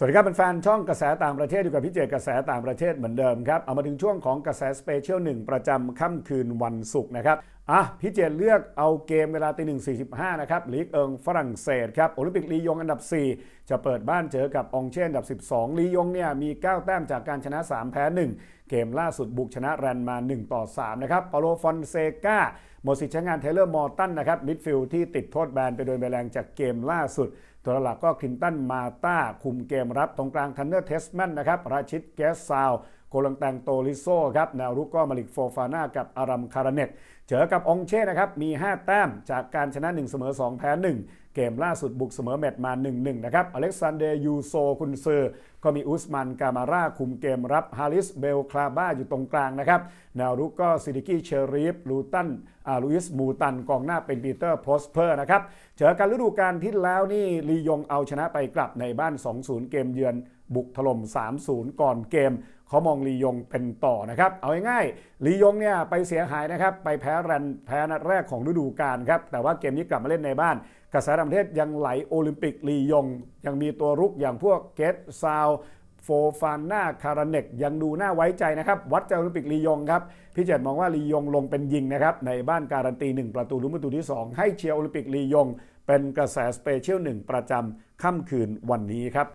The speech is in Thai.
สวัสดีครับเป็นแฟนช่องกระแสต่างประเทศอยู่กับพี่เจกระแสต่างประเทศเหมือนเดิมครับ เอามาถึงช่วงของกระแสสเปเชียลหนึ่งประจำค่ำคืนวันศุกร์นะครับ อะพี่เจเลือกเอาเกมเวลาตีหนึ่งสี่สิบห้านะครับลีกเอิงฝรั่งเศสครับโอลิมปิกลียงอันดับ 4 จะเปิดบ้านเจอกับองเช่นอันดับ 12ลียงเนี่ยมี 9 แต้มจากการชนะ 3 แพ้ 1 เกมล่าสุดบุกชนะแรนมา 1 ต่อ 3 นะครับเปาโลฟอนเซกาหมดสิทธิ์ใช้งานเทเลอร์มอร์ตันนะครับมิดฟิลด์ที่ติดโทษแบนไปโดยใบแรงจากเกมล่าสุด ตัวหลักก็คลินตันมาตาคุมเกมรับตรงกลางทันเนอร์เทสแมนนะครับราชิตแกสซาว โกลังแตงโตลิโซครับแนวรุกก็มาลิกโฟฟาน่ากับอารัมคาราเนตเจอกับองเช่นะครับมี 5 แต้มจากการชนะ 1 เสมอ 2 แพ้ 1 เกมล่าสุดบุกเสมอเมดมา 1-1 นะครับ อเล็กซานเดร์ยูโซคุนเซอร์ก็มีอุสมันกามาร่าคุมเกมรับ ฮาริสเบลคลาบ้าอยู่ตรงกลางนะครับ แนวรุกก็ซิดิกี้เชอรีฟลูตันอาลุอิสมูตัน กองหน้าเป็นปีเตอร์โพสเพอร์นะครับ เจอกันฤดูกาลที่แล้วนี่ลียงเอาชนะไปกลับในบ้าน 2-0 เกมเยือนบุกถล่ม 3-0 ก่อนเกมเขามองลียงเป็นต่อนะครับ เอาง่ายๆลียงเนี่ยไปเสียหายนะครับ ไปแพ้แรนแพ้นัดแรกของฤดูกาลครับ แต่ว่าเกมนี้กลับมาเล่นในบ้านกระแสต่างประเทศยังไหลโอลิมปิกลียง ยังมีตัวรุกอย่างพวกเกตซาวโฟฟานนาคาราเนกยังดูน่าไว้ใจนะครับ วัดจากโอลิมปิกลียงครับ พี่เจตมองว่าลียงลงเป็นยิงนะครับ ในบ้านการันตี 1 ประตูลุ้นประตูที่ 2 ให้เชียร์โอลิมปิกลียง เป็นกระแสสเปเชียลหนึ่งประจำค่ำคืนวันนี้ครับ